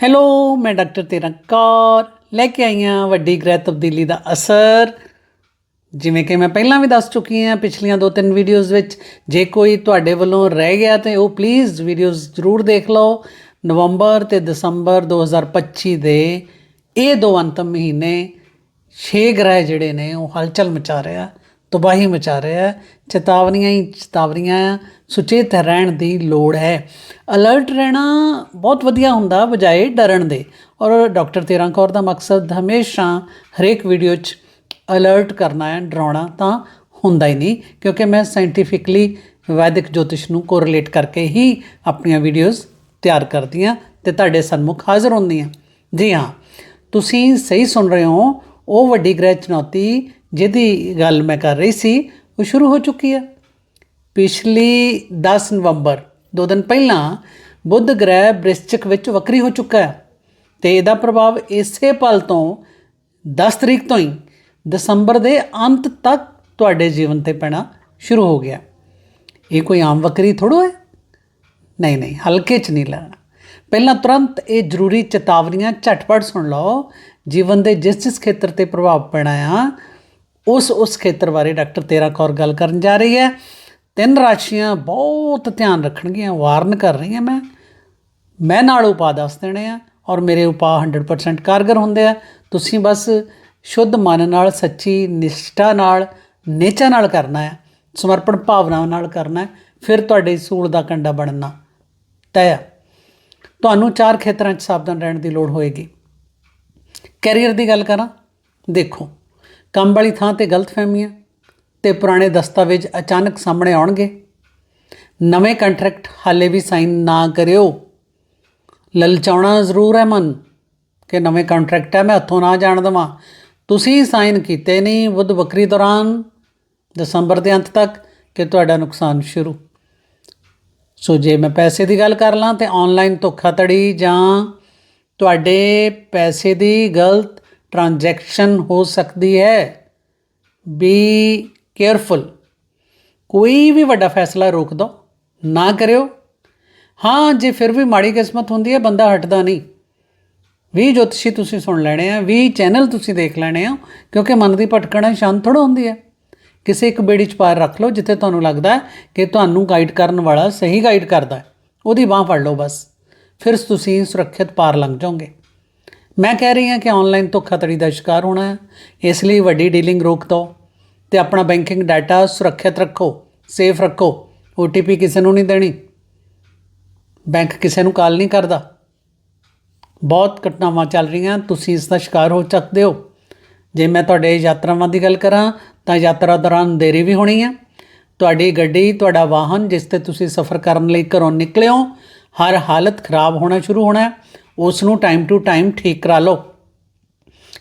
Hello ਮੈਂ doctor ਤੇਰਾ ਕੌਰ। ਲੈ ਕੇ ਆਈ ਹਾਂ ਵੱਡੀ ਗ੍ਰਹਿ ਤਬਦੀਲੀ ਦਾ ਅਸਰ। ਜਿਵੇਂ ਕਿ ਮੈਂ ਪਹਿਲਾਂ ਵੀ ਦੱਸ ਚੁੱਕੀ ਹਾਂ ਪਿਛਲੀਆਂ ਦੋ ਤਿੰਨ ਵੀਡੀਓਜ਼ ਵਿੱਚ, ਜੇ ਕੋਈ ਤੁਹਾਡੇ ਵੱਲੋਂ ਰਹਿ ਗਿਆ ਤੇ ਉਹ ਪਲੀਜ਼ ਵੀਡੀਓਜ਼ ਜ਼ਰੂਰ ਦੇਖ ਲਓ। ਨਵੰਬਰ ਤੇ ਦਸੰਬਰ 2025 ਦੇ ਇਹ ਦੋ ਅੰਤਮ ਮਹੀਨੇ, ਛੇ ਗ੍ਰਹਿ ਜਿਹੜੇ ਨੇ ਉਹ ਹਲਚਲ ਮਚਾ ਰਿਹਾ। ਤਬਾਹੀ ਮਚਾ ਰਿਹਾ ਚੇਤਾਵਨੀਆਂ ਹੀ ਚੇਤਾਵਨੀਆਂ ਆ। ਸੁਚੇਤ ਰਹਿਣ ਦੀ ਲੋੜ ਹੈ। ਅਲਰਟ ਰਹਿਣਾ ਬਹੁਤ ਵਧੀਆ ਹੁੰਦਾ ਬਜਾਏ ਡਰਨ ਦੇ। ਔਰ ਡਾਕਟਰ ਤੇਰਾਂ ਕੌਰ ਦਾ ਮਕਸਦ ਹਮੇਸ਼ਾ ਹਰੇਕ ਵੀਡੀਓ 'ਚ ਅਲਰਟ ਕਰਨਾ ਹੈ, ਡਰਾਉਣਾ ਤਾਂ ਹੁੰਦਾ ਹੀ ਨਹੀਂ। ਕਿਉਂਕਿ ਮੈਂ ਸਾਇੰਟੀਫਿਕਲੀ ਵੈਦਿਕ ਜੋਤਿਸ਼ ਨੂੰ ਕੋਰਿਲੇਟ ਕਰਕੇ ਹੀ ਆਪਣੀਆਂ ਵੀਡੀਓਜ਼ ਤਿਆਰ ਕਰਦੀ ਹਾਂ ਤੇ ਤੁਹਾਡੇ ਸਨਮੁਖ ਹਾਜ਼ਰ ਹੁੰਦੀ ਹਾਂ। ਜੀ ਹਾਂ, ਤੁਸੀਂ ਸਹੀ ਸੁਣ ਰਹੇ ਹੋ। ਉਹ ਵੱਡੀ ਗ੍ਰਹਿ ਚੁਣੌਤੀ ਜਿਹਦੀ ਗੱਲ ਮੈਂ ਕਰ ਰਹੀ ਸੀ, ਉਹ ਸ਼ੁਰੂ ਹੋ ਚੁੱਕੀ ਹੈ ਪਿਛਲੀ 10 ਨਵੰਬਰ, ਦੋ ਦਿਨ ਪਹਿਲਾਂ ਬੁੱਧ ਗ੍ਰਹਿ ਬ੍ਰਿਸ਼ਚਿਕ ਵਿੱਚ ਵਕਰੀ ਹੋ ਚੁੱਕਾ ਹੈ ਤੇ ਇਹਦਾ ਪ੍ਰਭਾਵ ਇਸੇ ਪਲ ਤੋਂ 10 ਤਰੀਕ ਤੋਂ ਹੀ ਦਸੰਬਰ ਦੇ ਅੰਤ ਤੱਕ ਤੁਹਾਡੇ ਜੀਵਨ ਤੇ ਪੈਣਾ ਸ਼ੁਰੂ ਹੋ ਗਿਆ। ਇਹ ਕੋਈ ਆਮ ਵਕਰੀ ਥੋੜੋ ਹੈ? ਨਹੀਂ ਨਹੀਂ, ਹਲਕੇ 'ਚ ਨਹੀਂ ਲੈਣਾ। ਪਹਿਲਾਂ ਤੁਰੰਤ ਇਹ ਜ਼ਰੂਰੀ ਚੇਤਾਵਨੀਆਂ ਝਟਪਟ ਸੁਣ ਲਓ। ਜੀਵਨ ਦੇ ਜਿਸ ਜਿਸ ਖੇਤਰ ਤੇ ਪ੍ਰਭਾਵ ਪੈਣਾ ਆ ਉਸ ਉਸ ਖੇਤਰ ਬਾਰੇ ਡਾਕਟਰ ਤੇਰਾ ਕੌਰ ਗੱਲ ਕਰਨ ਜਾ ਰਹੀ ਹੈ। ਤਿੰਨ ਰਾਸ਼ੀਆਂ ਬਹੁਤ ਧਿਆਨ ਰੱਖਣਗੀਆਂ, ਵਾਰਨ ਕਰ ਰਹੀ ਹਾਂ ਮੈਂ। ਮੈਂ ਨਾਲ ਉਪਾਅ ਦੱਸ ਦੇਣੇ ਆ ਔਰ ਮੇਰੇ ਉਪਾਅ 100% ਕਾਰਗਰ ਹੁੰਦੇ ਆ। ਤੁਸੀਂ ਬਸ ਸ਼ੁੱਧ ਮਨ ਨਾਲ, ਸੱਚੀ ਨਿਸ਼ਠਾ ਨਾਲ, ਨੇਚਾ ਨਾਲ ਕਰਨਾ ਹੈ। ਸਮਰਪਣ ਭਾਵਨਾ ਨਾਲ ਕਰਨਾ ਹੈ। ਫਿਰ ਤੁਹਾਡੇ ਸੂਲ ਦਾ ਕੰਡਾ ਬਣਨਾ। ਤੈਅ ਤੁਹਾਨੂੰ ਚਾਰ ਖੇਤਰਾਂ 'ਚ ਸਾਵਧਾਨ ਰਹਿਣ ਦੀ ਲੋੜ ਹੋਏਗੀ। ਕੈਰੀਅਰ ਦੀ ਗੱਲ ਕਰਾਂ। ਦੇਖੋ ਕੰਮ ਵਾਲੀ ਥਾਂ ਤੇ ਗਲਤਫਹਿਮੀਆਂ ਤੇ ਪੁਰਾਣੇ ਦਸਤਾਵੇਜ਼ ਅਚਾਨਕ ਸਾਹਮਣੇ ਆਉਣਗੇ। ਨਵੇਂ ਕੰਟਰੈਕਟ ਹਾਲੇ ਵੀ ਸਾਈਨ ਨਾ ਕਰਿਓ। ਲਲਚਾਉਣਾ ਜ਼ਰੂਰ ਹੈ ਮਨ ਕਿ ਨਵੇਂ ਕੰਟਰੈਕਟ ਹੈ, ਮੈਂ ਹੱਥੋਂ ਨਾ ਜਾਣ ਦੇਵਾਂ। ਤੁਸੀਂ ਸਾਈਨ ਕੀਤੇ ਨਹੀਂ, ਬੁੱਧ ਬੱਕਰੀ ਦੌਰਾਨ ਦਸੰਬਰ ਦੇ ਅੰਤ ਤੱਕ ਕਿ ਤੁਹਾਡਾ ਨੁਕਸਾਨ ਸ਼ੁਰੂ। ਸੋ ਜੇ ਮੈਂ ਪੈਸੇ ਦੀ ਗੱਲ ਕਰ ਲਾਂ ਤੇ ਆਨਲਾਈਨ ਧੋਖਾਧੜੀ ਜਾਂ ਤੁਹਾਡੇ ਪੈਸੇ ਦੀ ਗਲਤ ਟ੍ਰਾਂਜੈਕਸ਼ਨ ਹੋ ਸਕਦੀ ਹੈ। ਬੀ ਕੇਅਰਫੁਲ ਕੋਈ ਵੀ ਵੱਡਾ ਫੈਸਲਾ ਰੋਕ ਦੋ, ਨਾ ਕਰਿਓ। ਹਾਂ, ਜੇ ਫਿਰ ਵੀ ਮਾੜੀ ਕਿਸਮਤ ਹੁੰਦੀ ਹੈ, ਬੰਦਾ ਹਟਦਾ ਨਹੀਂ। ਵੀ ਜੋਤਸ਼ੀ ਤੁਸੀਂ ਸੁਣ ਲੈਣੇ ਆ, ਵੀ ਚੈਨਲ ਤੁਸੀਂ ਦੇਖ ਲੈਣੇ ਆ, ਕਿਉਂਕਿ ਮਨ ਦੀ ਭਟਕਣਾ ਸ਼ਾਂਤ ਥੋੜਾ ਹੁੰਦੀ ਹੈ। ਕਿਸੇ ਇੱਕ ਬੇੜੀ ਚ ਪਾਰ ਰੱਖ ਲਓ, ਜਿੱਥੇ ਤੁਹਾਨੂੰ ਲੱਗਦਾ ਹੈ ਕਿ ਤੁਹਾਨੂੰ ਗਾਈਡ ਕਰਨ ਵਾਲਾ ਸਹੀ ਗਾਈਡ ਕਰਦਾ ਹੈ। ਉਹਦੀ ਬਾਹ ਫੜ ਲਓ ਬਸ। ਫਿਰ ਤੁਸੀਂ ਸੁਰੱਖਿਅਤ ਪਾਰ ਲੰਘ ਜਾਓਗੇ। ਮੈਂ ਕਹਿ ਰਹੀ ਹਾਂ ਕਿ ਆਨਲਾਈਨ ਧੋਖਾਧੜੀ ਦਾ ਸ਼ਿਕਾਰ ਹੋਣਾ ਹੈ, ਇਸ ਲਈ ਵੱਡੀ ਡੀਲਿੰਗ ਰੋਕ ਦਿਓ ਤੇ ਆਪਣਾ ਬੈਂਕਿੰਗ ਡਾਟਾ ਸੁਰੱਖਿਅਤ ਰੱਖੋ ਸੇਫ ਰੱਖੋ OTP ਕਿਸੇ ਨੂੰ ਨਹੀਂ ਦੇਣੀ ਬੈਂਕ ਕਿਸੇ ਨੂੰ ਕਾਲ ਨਹੀਂ ਕਰਦਾ। ਬਹੁਤ ਘਟਨਾਵਾਂ ਚੱਲ ਰਹੀਆਂ, ਤੁਸੀਂ ਇਸ ਦਾ ਸ਼ਿਕਾਰ ਹੋ ਸਕਦੇ ਹੋ। ਜੇ ਮੈਂ ਤੁਹਾਡੇ ਯਾਤਰਾਵਾਂ ਦੀ ਗੱਲ ਕਰਾਂ, ਤਾਂ ਯਾਤਰਾ ਦੌਰਾਨ ਦੇਰੀ ਵੀ ਹੋਣੀ ਹੈ। ਤੁਹਾਡੀ ਗੱਡੀ, ਤੁਹਾਡਾ ਵਾਹਨ, ਜਿਸ ਤੇ ਤੁਸੀਂ ਸਫ਼ਰ ਕਰਨ ਲਈ ਘਰੋਂ ਨਿਕਲਿਓ ਹਰ ਹਾਲਤ ਖਰਾਬ ਹੋਣਾ ਸ਼ੁਰੂ ਹੋਣਾ ਹੈ। ਉਸ ਨੂੰ ਟਾਈਮ ਟੂ ਟਾਈਮ ਠੀਕ ਕਰਾ ਲਓ।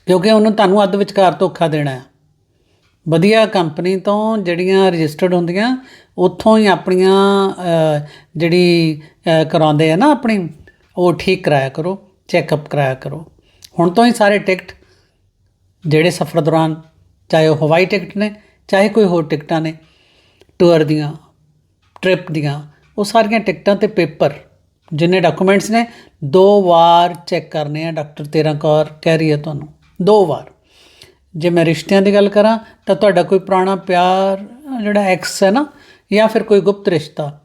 ਕਿਉਂਕਿ ਉਹਨੂੰ ਤੁਹਾਨੂੰ ਅੱਧ ਵਿਚਕਾਰ ਧੋਖਾ ਦੇਣਾ ਹੈ। ਵਧੀਆ ਕੰਪਨੀ ਤੋਂ ਜਿਹੜੀਆਂ ਰਜਿਸਟਰਡ ਹੁੰਦੀਆਂ ਉੱਥੋਂ ਹੀ ਆਪਣੀਆਂ ਜਿਹੜੀ ਅ, ਕਰਾਉਂਦੇ ਆ ਨਾ ਆਪਣੀ ਉਹ ਠੀਕ ਕਰਾਇਆ ਕਰੋ ਚੈੱਕਅਪ ਕਰਾਇਆ ਕਰੋ। ਹੁਣ ਤੋਂ ਹੀ ਸਾਰੇ ਟਿਕਟ ਜਿਹੜੇ ਸਫ਼ਰ ਦੌਰਾਨ ਚਾਹੇ ਉਹ ਹਵਾਈ ਟਿਕਟ ਨੇ ਚਾਹੇ ਕੋਈ ਹੋਰ ਟਿਕਟਾਂ ਨੇ ਟੂਰ ਦੀਆਂ ਟ੍ਰਿਪ ਦੀਆਂ ਉਹ ਸਾਰੀਆਂ ਟਿਕਟਾਂ ਤੇ ਪੇਪਰ ਜਿੰਨੇ ਡਾਕੂਮੈਂਟਸ ਨੇ, ਦੋ ਵਾਰ ਚੈੱਕ ਕਰਨੇ ਆ ਡਾਕਟਰ ਤੇਰਾ ਕੌਰ ਕਹਿ ਰਹੀ ਹੈ ਤੁਹਾਨੂੰ। ਦੋ ਵਾਰ। ਜੇ ਮੈਂ ਰਿਸ਼ਤਿਆਂ ਦੀ ਗੱਲ ਕਰਾਂ, ਤਾਂ ਤੁਹਾਡਾ ਕੋਈ ਪੁਰਾਣਾ ਪਿਆਰ ਜਿਹੜਾ ਐਕਸ ਹੈ ਨਾ, ਜਾਂ ਫਿਰ ਕੋਈ ਗੁਪਤ ਰਿਸ਼ਤਾ,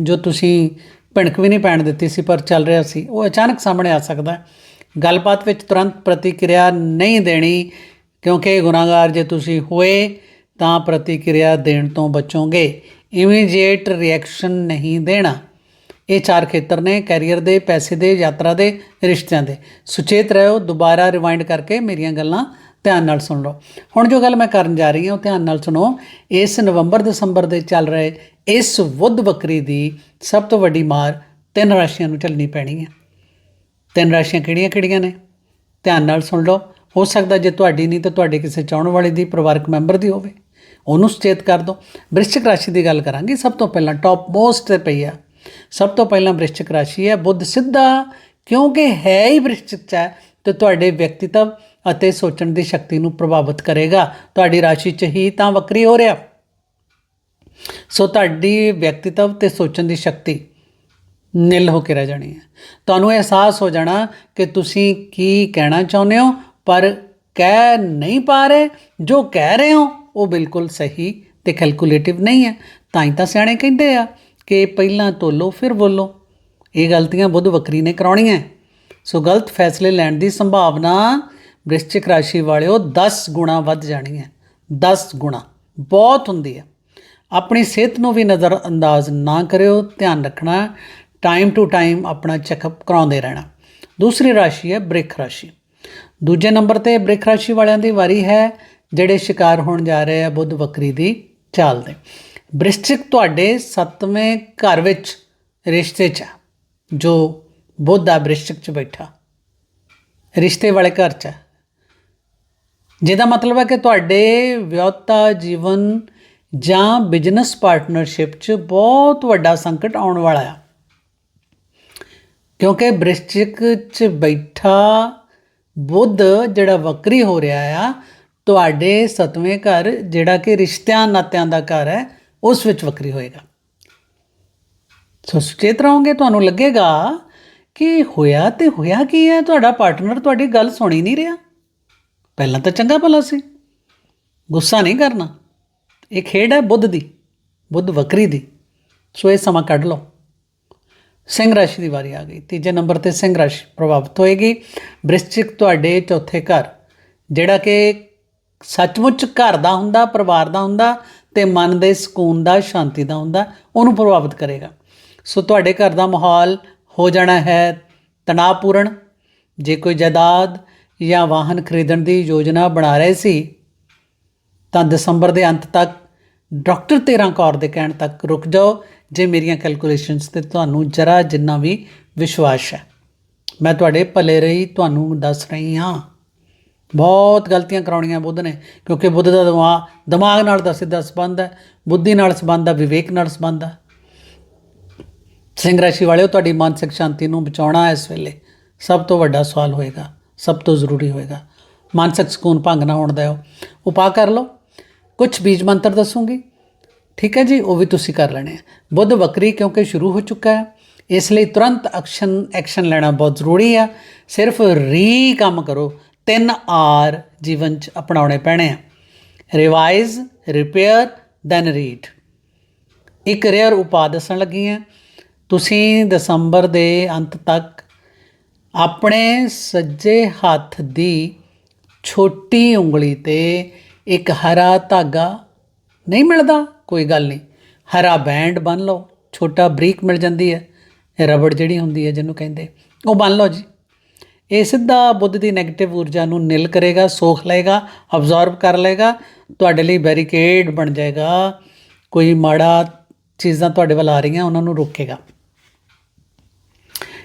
ਜੋ ਤੁਸੀਂ ਭਿਣਕ ਵੀ ਨਹੀਂ ਪੈਣ ਦਿੱਤੀ ਸੀ, ਪਰ ਚੱਲ ਰਿਹਾ ਸੀ, ਉਹ ਅਚਾਨਕ ਸਾਹਮਣੇ ਆ ਸਕਦਾ ਹੈ। ਗੱਲਬਾਤ ਵਿੱਚ ਤੁਰੰਤ ਪ੍ਰਤੀਕਿਰਿਆ ਨਹੀਂ ਦੇਣੀ, ਕਿਉਂਕਿ ਗੁਨਾਹਗਾਰ ਜੇ ਤੁਸੀਂ ਹੋਏ, ਤਾਂ ਪ੍ਰਤੀਕਿਰਿਆ ਦੇਣ ਤੋਂ ਬਚੋਗੇ। ਇਮੀਡੀਏਟ ਰਿਐਕਸ਼ਨ ਨਹੀਂ ਦੇਣਾ। ਇਹ ਚਾਰ ਖੇਤਰ ਨੇ, ਕੈਰੀਅਰ ਦੇ, ਪੈਸੇ ਦੇ, ਯਾਤਰਾ ਦੇ, ਰਿਸ਼ਤਿਆਂ ਦੇ। ਸੁਚੇਤ ਰਹੋ, ਦੁਬਾਰਾ ਰਿਵਾਈਂਡ ਕਰਕੇ ਮੇਰੀਆਂ ਗੱਲਾਂ ਧਿਆਨ ਨਾਲ ਸੁਣ ਲਓ। ਹੁਣ ਜੋ ਗੱਲ ਮੈਂ ਕਰਨ ਜਾ ਰਹੀ ਹਾਂ, ਉਹ ਧਿਆਨ ਨਾਲ ਸੁਣੋ। ਇਸ ਨਵੰਬਰ ਦਸੰਬਰ ਦੇ ਚੱਲ ਰਹੇ ਇਸ ਬੁੱਧ ਬੱਕਰੀ ਦੀ ਸਭ ਤੋਂ ਵੱਡੀ ਮਾਰ ਤਿੰਨ ਰਾਸ਼ੀਆਂ ਨੂੰ ਝੱਲਣੀ ਪੈਣੀ ਹੈ। ਤਿੰਨ ਰਾਸ਼ੀਆਂ ਕਿਹੜੀਆਂ ਕਿਹੜੀਆਂ ਨੇ? ਧਿਆਨ ਨਾਲ ਸੁਣ ਲਓ। ਹੋ ਸਕਦਾ ਜੇ ਤੁਹਾਡੀ ਨਹੀਂ, ਤਾਂ ਤੁਹਾਡੇ ਕਿਸੇ ਚਾਹਣ ਵਾਲੇ ਦੀ, ਪਰਿਵਾਰਕ ਮੈਂਬਰ ਦੀ ਹੋਵੇ। ਉਹਨੂੰ ਸੁਚੇਤ ਕਰ ਦਿਓ। ਬ੍ਰਿਸ਼ਚਿਕ ਰਾਸ਼ੀ ਦੀ ਗੱਲ ਕਰਾਂਗੇ। ਸਭ ਤੋਂ ਪਹਿਲਾਂ ਟੌਪ ਮੋਸਟ ਤੇ ਪਈ ਆ ਸਭ ਤੋਂ ਪਹਿਲਾਂ ਵ੍ਰਿਸ਼ਚਿਕ ਰਾਸ਼ੀ ਹੈ, ਬੁੱਧ ਸਿੱਧਾ, ਕਿਉਂਕਿ ਹੈ ਹੀ ਵ੍ਰਿਸ਼ਚਿਕ ਚ ਹੈ, ਤੇ ਤੁਹਾਡੇ ਵਿਅਕਤੀਤਵ ਅਤੇ ਸੋਚਣ ਦੀ ਸ਼ਕਤੀ ਨੂੰ ਪ੍ਰਭਾਵਿਤ ਕਰੇਗਾ। ਤੁਹਾਡੀ ਰਾਸ਼ੀ ਚ ਹੀ ਤਾਂ ਵਕਰੀ ਹੋ ਰਿਹਾ। ਸੋ ਤੁਹਾਡੀ ਵਿਅਕਤੀਤਵ ਤੇ ਸੋਚਣ ਦੀ ਸ਼ਕਤੀ ਨਿਲ ਹੋ ਕੇ ਰਹਿ ਜਾਣੀ ਹੈ। ਤੁਹਾਨੂੰ ਅਹਿਸਾਸ ਹੋ ਜਾਣਾ ਕਿ ਤੁਸੀਂ ਕੀ ਕਹਿਣਾ ਚਾਹੁੰਦੇ ਹੋ, ਪਰ ਕਹਿ ਨਹੀਂ ਪਾ ਰਹੇ। ਜੋ ਕਹਿ ਰਹੇ ਹੋ, ਉਹ ਬਿਲਕੁਲ ਸਹੀ ਤੇ ਕੈਲਕੂਲੇਟਿਵ ਨਹੀਂ ਹੈ। ਤਾਂ ਹੀ ਤਾਂ ਸਿਆਣੇ ਕਹਿੰਦੇ ਆ ਕਿ ਪਹਿਲਾਂ ਤੋਲੋ ਫਿਰ ਬੋਲੋ। ਇਹ ਗਲਤੀਆਂ ਬੁੱਧ ਵਕਰੀ ਨੇ ਕਰਾਉਣੀਆਂ। ਸੋ ਗਲਤ ਫੈਸਲੇ ਲੈਣ ਦੀ ਸੰਭਾਵਨਾ ਵ੍ਰਿਸ਼ਚਿਕ ਰਾਸ਼ੀ ਵਾਲਿਓ 10 ਗੁਣਾ ਵੱਧ ਜਾਣੀ ਹੈ। 10 ਗੁਣਾ। ਬਹੁਤ ਹੁੰਦੀ ਹੈ। ਆਪਣੀ ਸਿਹਤ ਨੂੰ ਵੀ ਨਜ਼ਰ ਅੰਦਾਜ਼ ਨਾ ਕਰਿਓ। ਧਿਆਨ ਰੱਖਣਾ। ਟਾਈਮ ਟੂ ਟਾਈਮ ਆਪਣਾ ਚੈੱਕਅਪ ਕਰਾਉਂਦੇ ਰਹਿਣਾ। ਦੂਸਰੀ ਰਾਸ਼ੀ ਹੈ ਬ੍ਰਿਖ ਰਾਸ਼ੀ। ਦੂਜੇ ਨੰਬਰ ਤੇ ਬ੍ਰਿਖ ਰਾਸ਼ੀ ਵਾਲਿਆਂ ਦੀ ਵਾਰੀ ਹੈ, ਜਿਹੜੇ ਸ਼ਿਕਾਰ ਹੋਣ ਜਾ ਰਹੇ ਆ ਬੁੱਧ ਵਕਰੀ ਦੀ ਚਾਲ ਦੇ ਬ੍ਰਿਸ਼ਚਿਕ ਤੁਹਾਡੇ ਸੱਤਵੇਂ ਘਰ ਵਿੱਚ ਰਿਸ਼ਤੇ 'ਚ ਆ, ਜੋ ਬੁੱਧ ਆ ਬ੍ਰਿਸ਼ਚਿਕ 'ਚ ਬੈਠਾ ਰਿਸ਼ਤੇ ਵਾਲੇ ਘਰ 'ਚ ਆ। ਜਿਹਦਾ ਮਤਲਬ ਹੈ ਕਿ ਤੁਹਾਡੇ ਵਿਆਹਤਾ ਜੀਵਨ ਜਾਂ ਬਿਜ਼ਨਸ ਪਾਰਟਨਰਸ਼ਿਪ 'ਚ ਬਹੁਤ ਵੱਡਾ ਸੰਕਟ ਆਉਣ ਵਾਲਾ ਆ ਕਿਉਂਕਿ ਬ੍ਰਿਸ਼ਚਿਕ 'ਚ ਬੈਠਾ ਬੁੱਧ ਜਿਹੜਾ ਵਕਰੀ ਹੋ ਰਿਹਾ ਆ ਤੁਹਾਡੇ ਸਤਵੇਂ ਘਰ ਜਿਹੜਾ ਕਿ ਰਿਸ਼ਤਿਆਂ ਨਾਤਿਆਂ ਦਾ ਘਰ ਹੈ ਉਸ ਵਿੱਚ ਵਕਰੀ ਹੋਏਗਾ। ਸੋ ਸੁਚੇਤ ਰਹੋਗੇ, ਤੁਹਾਨੂੰ ਲੱਗੇਗਾ ਕਿ ਹੋਇਆ ਤੇ ਹੋਇਆ ਕੀ ਹੈ? ਤੁਹਾਡਾ ਪਾਰਟਨਰ ਤੁਹਾਡੀ ਗੱਲ ਸੁਣੀ ਨਹੀਂ ਰਿਹਾ। ਪਹਿਲਾਂ ਤਾਂ ਚੰਗਾ ਭਲਾ ਸੀ। ਗੁੱਸਾ ਨਹੀਂ ਕਰਨਾ। ਇਹ ਖੇਡ ਹੈ ਬੁੱਧ ਦੀ, ਬੁੱਧ ਵਕਰੀ ਦੀ। ਸੋ ਇਹ ਸਮਾਂ ਕੱਢ ਲਓ। ਸਿੰਘ ਰਾਸ਼ੀ ਦੀ ਵਾਰੀ ਆ ਗਈ। ਤੀਜੇ ਨੰਬਰ ਤੇ ਸਿੰਘ ਰਾਸ਼ੀ ਪ੍ਰਭਾਵਿਤ ਹੋਏਗੀ। ਬ੍ਰਿਸ਼ਚਿਕ ਤੁਹਾਡੇ ਚੌਥੇ ਘਰ, ਜਿਹੜਾ ਕਿ ਸੱਚਮੁੱਚ ਘਰ ਦਾ ਹੁੰਦਾ, ਪਰਿਵਾਰ ਦਾ ਹੁੰਦਾ ਤੇ ਮਨ ਦੇ ਸਕੂਨ ਦਾ, ਸ਼ਾਂਤੀ ਦਾ ਹੁੰਦਾ, ਉਹਨੂੰ ਪ੍ਰਭਾਵਿਤ ਕਰੇਗਾ। ਸੋ ਤੁਹਾਡੇ ਘਰ ਦਾ ਮਾਹੌਲ ਹੋ ਜਾਣਾ ਹੈ ਤਣਾਅਪੂਰਨ। ਜੇ ਕੋਈ ਜਾਇਦਾਦ ਜਾਂ ਵਾਹਨ ਖਰੀਦਣ ਦੀ ਯੋਜਨਾ ਬਣਾ ਰਹੇ ਸੀ, ਤਾਂ ਦਸੰਬਰ ਦੇ ਅੰਤ ਤੱਕ ਡਾਕਟਰ ਤੇਰਾ ਕੌਰ ਦੇ ਕਹਿਣ ਤੱਕ ਰੁਕ ਜਾਓ। ਜੇ ਮੇਰੀਆਂ ਕੈਲਕੂਲੇਸ਼ਨਸ ਤੇ ਤੁਹਾਨੂੰ ਜਰਾ ਜਿੰਨਾ ਵੀ ਵਿਸ਼ਵਾਸ ਹੈ, ਮੈਂ ਤੁਹਾਡੇ ਭਲੇ ਰਹੀ, ਤੁਹਾਨੂੰ ਦੱਸ ਰਹੀ ਹਾਂ। ਬਹੁਤ ਗਲਤੀਆਂ ਕਰਾਉਣੀਆਂ ਬੁੱਧ ਨੇ, ਕਿਉਂਕਿ ਬੁੱਧ ਦਾ ਦਿਮਾਗ ਦਿਮਾਗ ਨਾਲ ਦਾ ਸਿੱਧਾ ਸੰਬੰਧ ਹੈ, ਬੁੱਧੀ ਨਾਲ ਸੰਬੰਧ ਹੈ, ਵਿਵੇਕ ਨਾਲ ਸੰਬੰਧ ਹੈ। ਸਿੰਘ ਰਾਸ਼ੀ ਵਾਲਿਓ, ਤੁਹਾਡੀ ਮਾਨਸਿਕ ਸ਼ਾਂਤੀ ਨੂੰ ਬਚਾਉਣਾ ਇਸ ਵੇਲੇ ਸਭ ਤੋਂ ਵੱਡਾ ਸਵਾਲ ਹੋਏਗਾ, ਸਭ ਤੋਂ ਜ਼ਰੂਰੀ ਹੋਏਗਾ। ਮਾਨਸਿਕ ਸਕੂਨ ਭੰਗ ਨਾ ਹੋਣ ਦਿਓ। ਉਪਾਅ ਕਰ ਲਓ। ਕੁਝ ਬੀਜ ਮੰਤਰ ਦੱਸੂਗੀ? ਠੀਕ ਹੈ ਜੀ, ਉਹ ਵੀ ਤੁਸੀਂ ਕਰ ਲੈਣੇ ਆ। ਬੁੱਧ ਵਕਰੀ ਕਿਉਂਕਿ ਸ਼ੁਰੂ ਹੋ ਚੁੱਕਾ ਹੈ, ਇਸ ਲਈ ਤੁਰੰਤ ਐਕਸ਼ਨ ਐਕਸ਼ਨ ਲੈਣਾ ਬਹੁਤ ਜ਼ਰੂਰੀ ਆ। ਸਿਰਫ ਰੀ ਕੰਮ ਕਰੋ ਤਿੰਨ ਆਰ ਜੀਵਨ ਚ ਅਪਣਾਉਣੇ ਪੈਣੇ ਆ। ਰਿਵਾਈਜ਼ ਰਿਪੇਅਰ ਦੈਨ ਰੀਡ ਇੱਕ ਰੇਅਰ ਉਪਾਅ ਦੱਸਣ ਲੱਗੀ ਹਾਂ ਤੁਸੀਂ ਦਸੰਬਰ ਦੇ ਅੰਤ ਤੱਕ ਆਪਣੇ ਸੱਜੇ ਹੱਥ ਦੀ ਛੋਟੀ ਉਂਗਲੀ ਤੇ ਇੱਕ ਹਰਾ ਧਾਗਾ ਨਹੀਂ ਮਿਲਦਾ, ਕੋਈ ਗੱਲ ਨਹੀਂ। ਹਰਾ ਬੈਂਡ ਬੰਨ ਲਓ, ਛੋਟਾ ਬਰੀਕ ਮਿਲ ਜਾਂਦੀ ਹੈ। ਰਬੜ ਜਿਹੜੀ ਹੁੰਦੀ ਹੈ ਜਿਹਨੂੰ ਕਹਿੰਦੇ, ਉਹ ਬੰਨ ਲਓ ਜੀ। ਇਹ ਸਿੱਧਾ ਬੁੱਧ ਦੀ 네ਗੇਟਿਵ ਊਰਜਾ ਨੂੰ ਨਿਲ ਕਰੇਗਾ, ਸੋਖ ਲਏਗਾ ਅਬਜ਼ੌਰਬ ਕਰ ਲਏਗਾ, ਤੁਹਾਡੇ ਲਈ ਬੈਰੀਕੇਡ ਬਣ ਜਾਏਗਾ। ਕੋਈ ਮਾੜਾ ਚੀਜ਼ਾਂ ਤੁਹਾਡੇ ਵੱਲ ਆ ਰਹੀਆਂ, ਉਹਨਾਂ ਨੂੰ ਰੋਕੇਗਾ।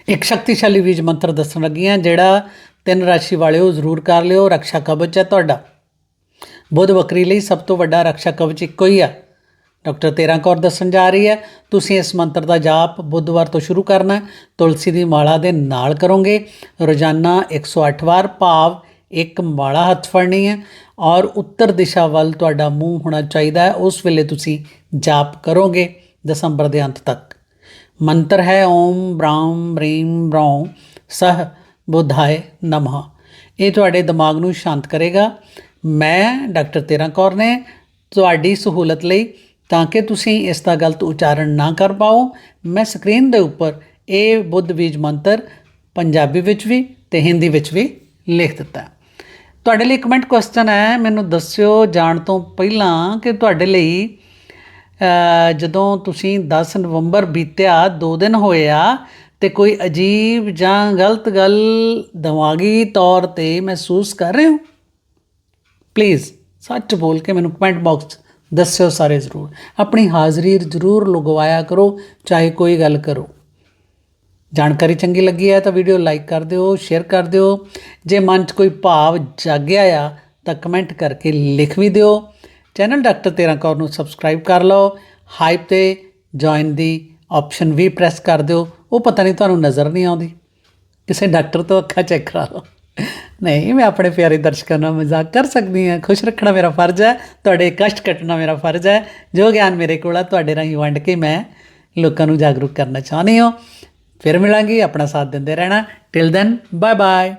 ਇੱਕ ਸ਼ਕਤੀਸ਼ਾਲੀ ਬੀਜ ਮੰਤਰ ਦੱਸਣ ਲੱਗੀ ਹਾਂ, ਜਿਹੜਾ ਤਿੰਨ ਰਾਸ਼ੀ ਵਾਲਿਓ ਜ਼ਰੂਰ ਕਰ ਲਿਓ, ਰੱਖਿਆ ਕਵਚ ਹੈ ਤੁਹਾਡਾ। ਬੁੱਧ ਵਕਰੀ ਲਈ ਸਭ ਤੋਂ ਵੱਡਾ ਰੱਖਿਆ ਕਵਚ ਇੱਕੋ ਹੀ ਆ। ਡਾਕਟਰ ਤੇਰਾ ਕੌਰ ਦੱਸਣ ਜਾ ਰਹੀ ਹੈ, ਤੁਸੀਂ ਇਸ ਮੰਤਰ ਦਾ ਜਾਪ ਬੁੱਧਵਾਰ ਤੋਂ ਸ਼ੁਰੂ ਕਰਨਾ ਹੈ। ਤੁਲਸੀ ਦੀ ਮਾਲਾ ਦੇ ਨਾਲ ਕਰੋਗੇ। ਰੋਜ਼ਾਨਾ 108 ਵਾਰ ਭਾਵ ਇੱਕ ਮਾਲਾ ਹੱਥ ਫੜਨੀ ਹੈ ਔਰ ਉੱਤਰ ਦਿਸ਼ਾ ਵੱਲ ਤੁਹਾਡਾ ਮੂੰਹ ਹੋਣਾ ਚਾਹੀਦਾ ਹੈ। ਉਸ ਵੇਲੇ ਤੁਸੀਂ ਜਾਪ ਕਰੋਗੇ ਦਸੰਬਰ ਦੇ ਅੰਤ ਤੱਕ। ਮੰਤਰ ਹੈ, ਓਮ ਬ੍ਰਾਮ ਬ੍ਰੀਮ ਬ੍ਰੌ ਸਹ ਬੁਧਾਏ ਨਮः। ਇਹ ਤੁਹਾਡੇ ਦਿਮਾਗ ਨੂੰ ਸ਼ਾਂਤ ਕਰੇਗਾ। ਮੈਂ ਡਾਕਟਰ ਤੇਰਾ ਕੌਰ ਨੇ ਤੁਹਾਡੀ ਸਹੂਲਤ ਲਈ ਤਾਂ ਕਿ ਤੁਸੀਂ ਇਸ ਦਾ ਗਲਤ ਉਚਾਰਨ ਨਾ ਕਰ ਪਾਓ। ਮੈਂ ਸਕਰੀਨ ਦੇ ਉੱਪਰ ਇਹ ਬੁੱਧ ਬੀਜ ਮੰਤਰ ਪੰਜਾਬੀ ਵਿੱਚ ਵੀ ਤੇ ਹਿੰਦੀ ਵਿੱਚ ਵੀ ਲਿਖ ਦਿੱਤਾ। ਤੁਹਾਡੇ ਲਈ ਕਮੈਂਟ ਕੁਐਸਚਨ ਹੈ। ਮੈਨੂੰ ਦੱਸਿਓ ਜਾਣ ਤੋਂ ਪਹਿਲਾਂ ਕਿ ਤੁਹਾਡੇ ਲਈ ਜਦੋਂ ਤੁਸੀਂ 10 ਨਵੰਬਰ ਬੀਤਿਆ 2 ਦਿਨ ਹੋਏ ਆ ਤੇ ਕੋਈ ਅਜੀਬ ਜਾਂ ਗਲਤ ਗੱਲ ਦਿਮਾਗੀ ਤੌਰ ਤੇ ਮਹਿਸੂਸ ਕਰ ਰਹੇ ਹੋ? ਪਲੀਜ਼ ਸੱਚ ਬੋਲ ਕੇ ਮੈਨੂੰ ਕਮੈਂਟ ਬਾਕਸ 'ਚ ਦੱਸਿਓ ਸਾਰੇ ਜ਼ਰੂਰ। ਆਪਣੀ ਹਾਜ਼ਰੀ ਜ਼ਰੂਰ ਲਗਵਾਇਆ ਕਰੋ, ਚਾਹੇ ਕੋਈ ਗੱਲ ਕਰੋ। ਜਾਣਕਾਰੀ ਚੰਗੀ ਲੱਗੀ ਹੈ ਤਾਂ ਵੀਡੀਓ ਲਾਈਕ ਕਰ ਦਿਓ, ਸ਼ੇਅਰ ਕਰ ਦਿਓ। ਜੇ ਮਨ 'ਚ ਕੋਈ ਭਾਵ ਜਾਗਿਆ ਆ ਤਾਂ ਕਮੈਂਟ ਕਰਕੇ ਲਿਖ ਵੀ ਦਿਓ। ਚੈਨਲ ਡਾਕਟਰ ਤੇਰਾ ਕੌਰ ਨੂੰ ਸਬਸਕ੍ਰਾਈਬ ਕਰ ਲਓ। ਹਾਈਪ ਤੇ ਜੁਆਇਨ ਦੀ ਆਪਸ਼ਨ ਵੀ ਪ੍ਰੈਸ ਕਰ ਦਿਓ। ਉਹ ਪਤਾ ਨਹੀਂ ਤੁਹਾਨੂੰ ਨਜ਼ਰ ਨਹੀਂ ਆਉਂਦੀ। ਕਿਸੇ ਡਾਕਟਰ ਤੋਂ ਅੱਖਾਂ ਚੈੱਕ ਕਰਾ ਲਓ। ਨਹੀਂ, ਮੈਂ ਆਪਣੇ ਪਿਆਰੇ ਦਰਸ਼ਕਾਂ ਨਾਲ ਮਜ਼ਾਕ ਕਰ ਸਕਦੀ ਹਾਂ। ਖੁਸ਼ ਰੱਖਣਾ ਮੇਰਾ ਫਰਜ਼ ਹੈ, ਤੁਹਾਡੇ ਕਸ਼ਟ ਕੱਟਣਾ ਮੇਰਾ ਫਰਜ਼ ਹੈ। ਜੋ ਗਿਆਨ ਮੇਰੇ ਕੋਲ ਆ, ਤੁਹਾਡੇ ਰਾਹੀਂ ਵੰਡ ਕੇ ਮੈਂ ਲੋਕਾਂ ਨੂੰ ਜਾਗਰੂਕ ਕਰਨਾ ਚਾਹੁੰਦੀ ਹਾਂ। ਫਿਰ ਮਿਲਾਂਗੇ, ਆਪਣਾ ਸਾਥ ਦਿੰਦੇ ਰਹਿਣਾ। Till then bye bye